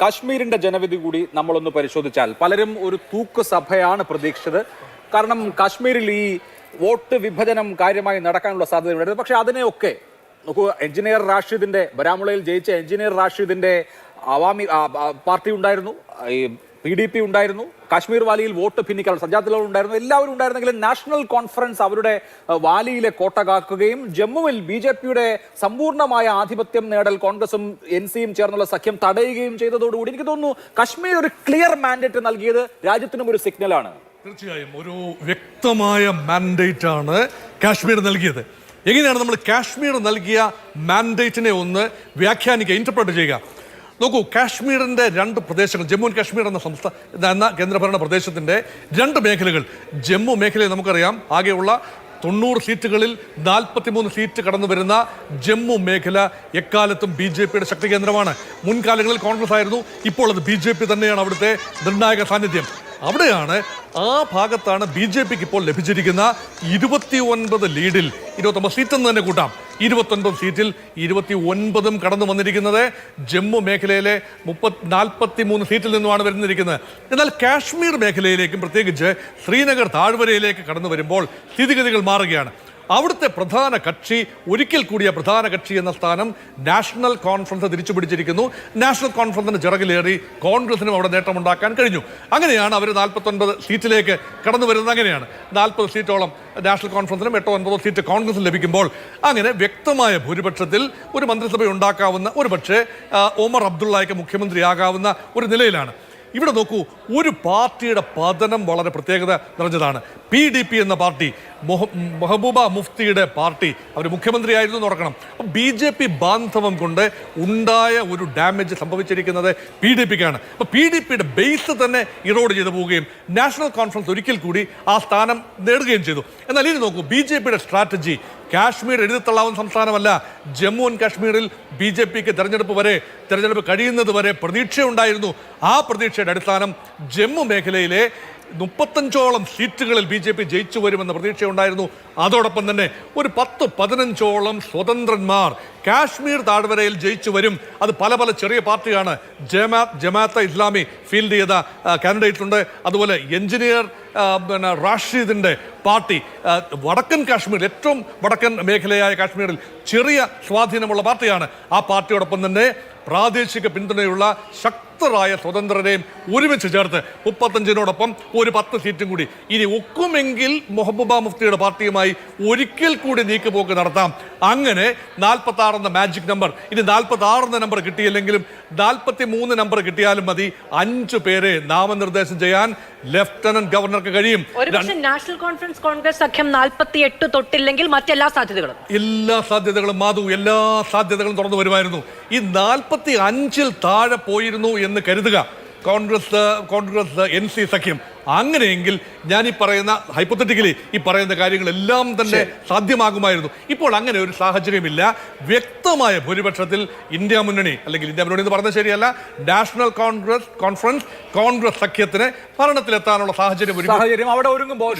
കാശ്മീരിന്റെ ജനവിധി കൂടി നമ്മളൊന്ന് പരിശോധിച്ചാൽ പലരും ഒരു തൂക്ക് സഭയാണ് പ്രതീക്ഷിച്ചത്. കാരണം കാശ്മീരിൽ ഈ വോട്ട് വിഭജനം കാര്യമായി നടക്കാനുള്ള സാധ്യതയുണ്ട് പക്ഷെ അതിനെയൊക്കെ നോക്കൂ എഞ്ചിനീയർ റാഷിദിന്റെ ബരാമുളയിൽ ജയിച്ച എഞ്ചിനീയർ റാഷിദിന്റെ അവാമി പാർട്ടി ഉണ്ടായിരുന്നു. ഈ പി ഡി പി ഉണ്ടായിരുന്നു. കാശ്മീർ വാലിയിൽ വോട്ട് ഭിന്നിക്കാൻ സജ്ജാത്തിലോ ഉണ്ടായിരുന്നു. എല്ലാവരും ഉണ്ടായിരുന്നെങ്കിലും നാഷണൽ കോൺഫറൻസ് അവരുടെ വാലിയിലെ കോട്ട കാക്കുകയും ജമ്മുവിൽ ബി ജെ പിയുടെ സമ്പൂർണമായ ആധിപത്യം നേടൽ കോൺഗ്രസും എൻ സിയും ചേർന്നുള്ള സഖ്യം തടയുകയും ചെയ്തതോടുകൂടി എനിക്ക് തോന്നുന്നു കാശ്മീർ ഒരു ക്ലിയർ മാൻഡേറ്റ് നൽകിയത് രാജ്യത്തിനും ഒരു സിഗ്നലാണ് തീർച്ചയായും ഒരു വ്യക്തമായ മാൻഡേറ്റ് ആണ് കാശ്മീർ നൽകിയത്. എങ്ങനെയാണ് നമ്മൾ കാശ്മീർ നൽകിയ മാൻഡേറ്റിനെ ഒന്ന് വ്യാഖ്യാനിക്കുക ഇന്റർപ്രറ്റ് ചെയ്യുക? നോക്കൂ കാശ്മീരിന്റെ രണ്ട് പ്രദേശങ്ങൾ ജമ്മു ആൻഡ് കാശ്മീർ എന്ന സംസ്ഥാന എന്ന കേന്ദ്രഭരണ പ്രദേശത്തിന്റെ രണ്ട് മേഖലകൾ. ജമ്മു മേഖലയിൽ നമുക്കറിയാം ആകെയുള്ള തൊണ്ണൂറ് സീറ്റുകളിൽ നാൽപ്പത്തിമൂന്ന് സീറ്റ് കടന്നു വരുന്ന ജമ്മു മേഖല എക്കാലത്തും ബി ജെ പിയുടെ ശക്തി കേന്ദ്രമാണ് മുൻകാലങ്ങളിൽ കോൺഗ്രസ് ആയിരുന്നു ഇപ്പോൾ അത് ബി ജെ പി തന്നെയാണ് അവിടുത്തെ നിർണായക സാന്നിധ്യം. അവിടെയാണ് ആ ഭാഗത്താണ് ബി ജെ പിക്ക് ഇപ്പോൾ ലഭിച്ചിരിക്കുന്ന ഇരുപത്തി ഒൻപത് ലീഡിൽ ഇരുപത്തൊമ്പത് സീറ്റ് എന്ന് തന്നെ കൂട്ടാം. ഇരുപത്തൊൻപത് സീറ്റിൽ ഇരുപത്തി ഒൻപതും കടന്നു വന്നിരിക്കുന്നത് ജമ്മു മേഖലയിലെ മുപ്പത്തി നാൽപ്പത്തി മൂന്ന് സീറ്റിൽ നിന്നുമാണ് വരുന്നിരിക്കുന്നത്. എന്നാൽ കാശ്മീർ മേഖലയിലേക്കും പ്രത്യേകിച്ച് ശ്രീനഗർ താഴ്വരയിലേക്ക് കടന്നു വരുമ്പോൾ സ്ഥിതിഗതികൾ മാറുകയാണ്. അവിടുത്തെ പ്രധാന കക്ഷി ഒരിക്കൽ കൂടിയ പ്രധാന കക്ഷി എന്ന സ്ഥാനം നാഷണൽ കോൺഫറൻസ് തിരിച്ചു പിടിച്ചിരിക്കുന്നു നാഷണൽ കോൺഫറൻസിന് ചിറകിലേറി കോൺഗ്രസിനും അവിടെ നേട്ടമുണ്ടാക്കാൻ കഴിഞ്ഞു. അങ്ങനെയാണ് അവർ നാൽപ്പത്തൊൻപത് സീറ്റിലേക്ക് കടന്നു വരുന്നത്. അങ്ങനെയാണ്. നാൽപ്പത് സീറ്റോളം നാഷണൽ കോൺഫറൻസിനും എട്ടോ ഒൻപതോ സീറ്റ് കോൺഗ്രസിന് ലഭിക്കുമ്പോൾ അങ്ങനെ വ്യക്തമായ ഭൂരിപക്ഷത്തിൽ ഒരു മന്ത്രിസഭ ഉണ്ടാക്കാവുന്ന ഒരു പക്ഷേ ഒമർ അബ്ദുള്ളയ്ക്ക് മുഖ്യമന്ത്രിയാകാവുന്ന ഒരു നിലയിലാണ്. ഇവിടെ നോക്കൂ ഒരു പാർട്ടിയുടെ പതനം വളരെ പ്രത്യേകത നിറഞ്ഞതാണ്. പി ഡി പി എന്ന പാർട്ടി മൊഹ- മെഹബൂബ മുഫ്തിയുടെ പാർട്ടി അവർ മുഖ്യമന്ത്രിയായിരുന്നു തുറക്കണം ബി ജെ പി ബാന്ധവം കൊണ്ട് ഉണ്ടായ ഒരു ഡാമേജ് സംഭവിച്ചിരിക്കുന്നത് പി ഡി പിക്കാണ് അപ്പോൾ പി ഡി പിയുടെ ബേസ് തന്നെ ഇറോഡ് ചെയ്തു പോവുകയും നാഷണൽ കോൺഫറൻസ് ഒരിക്കൽ കൂടി ആ സ്ഥാനം നേടുകയും ചെയ്തു. എന്നാൽ ഇനി നോക്കൂ ബി ജെ പിയുടെ സ്ട്രാറ്റജി കാശ്മീർ എഴുതിത്തള്ളാവുന്ന സംസ്ഥാനമല്ല. ജമ്മു ആൻഡ് കാശ്മീരിൽ ബി ജെ പിക്ക് തെരഞ്ഞെടുപ്പ് വരെ തെരഞ്ഞെടുപ്പ് കഴിയുന്നത് വരെ പ്രതീക്ഷയുണ്ടായിരുന്നു. ആ പ്രതീക്ഷയുടെ അടിസ്ഥാനം ജമ്മു മേഖലയിലെ മുപ്പത്തഞ്ചോളം സീറ്റുകളിൽ ബി ജെ പി ജയിച്ചു വരുമെന്ന പ്രതീക്ഷയുണ്ടായിരുന്നു. അതോടൊപ്പം തന്നെ ഒരു പത്ത് പതിനഞ്ചോളം സ്വതന്ത്രന്മാർ കാശ്മീർ താഴ്വരയിൽ ജയിച്ചു വരും. അത് പല പല ചെറിയ പാർട്ടിയാണ്. ജമാ ജമാഅത്തെ ഇസ്ലാമി ഫീൽഡ് ചെയ്ത കാൻഡിഡേറ്റ് ഉണ്ട് അതുപോലെ എഞ്ചിനീയർ പിന്നെ റാഷിദിന്റെ പാർട്ടി വടക്കൻ കാശ്മീർ ഏറ്റവും വടക്കൻ മേഖലയായ കാശ്മീരിൽ ചെറിയ സ്വാധീനമുള്ള പാർട്ടിയാണ്. ആ പാർട്ടിയോടൊപ്പം തന്നെ പ്രാദേശിക പിന്തുണയുള്ള ശക്തരായ സ്വതന്ത്രരെയും ഒരുമിച്ച് ചേർത്ത് മുപ്പത്തഞ്ചിനോടൊപ്പം ഒരു പത്ത് സീറ്റും കൂടി. ഇനി ഒക്കുമെങ്കിൽ മുഹബൂബ മുഫ്തിയുടെ പാർട്ടിയുമായി ഒരിക്കൽ കൂടി നീക്കുപോക്ക് നടത്താം. അങ്ങനെ നാൽപ്പത്തി ആറെന്ന മാജിക് നമ്പർ ഇനി നാൽപ്പത്തി ആറ് എന്ന നമ്പർ കിട്ടിയില്ലെങ്കിലും നാൽപ്പത്തി മൂന്ന് നമ്പർ കിട്ടിയാലും മതി. അഞ്ചു പേരെ നാമനിർദ്ദേശം ചെയ്യാൻ ലഫ്റ്റനന്റ് ഗവർണർക്ക് കഴിയും. നാഷണൽ കോൺഫറൻസ് കോൺഗ്രസ് സഖ്യം നാൽപ്പത്തി എട്ട് തൊട്ടില്ലെങ്കിൽ മറ്റെല്ലാ സാധ്യതകളും. എല്ലാ സാധ്യതകളും മാധു എല്ലാ സാധ്യതകളും തുറന്നു വരുമായിരുന്നു. ഈ നാൽപ്പത്തി അഞ്ചിൽ താഴെ പോയിരുന്നു എന്ന് കരുതുക. കോൺഗ്രസ് കോൺഗ്രസ് എൻ സി സഖ്യം. അങ്ങനെയെങ്കിൽ ഞാൻ ഈ പറയുന്ന ഹൈപ്പത്തറ്റിക്കലി ഈ പറയുന്ന കാര്യങ്ങളെല്ലാം തന്നെ സാധ്യമാകുമായിരുന്നു. ഇപ്പോൾ അങ്ങനെ ഒരു സാഹചര്യമില്ല. വ്യക്തമായ ഭൂരിപക്ഷത്തിൽ ഇന്ത്യ മുന്നണി അല്ലെങ്കിൽ ഇന്ത്യ മുന്നണി എന്ന് പറഞ്ഞത് ശരിയല്ല നാഷണൽ കോൺഗ്രസ് കോൺഫറൻസ് കോൺഗ്രസ് സഖ്യത്തിന് ഭരണത്തിലെത്താനുള്ള സാഹചര്യം ഒരു സാഹചര്യം അവിടെ ഒരുങ്ങുമ്പോൾ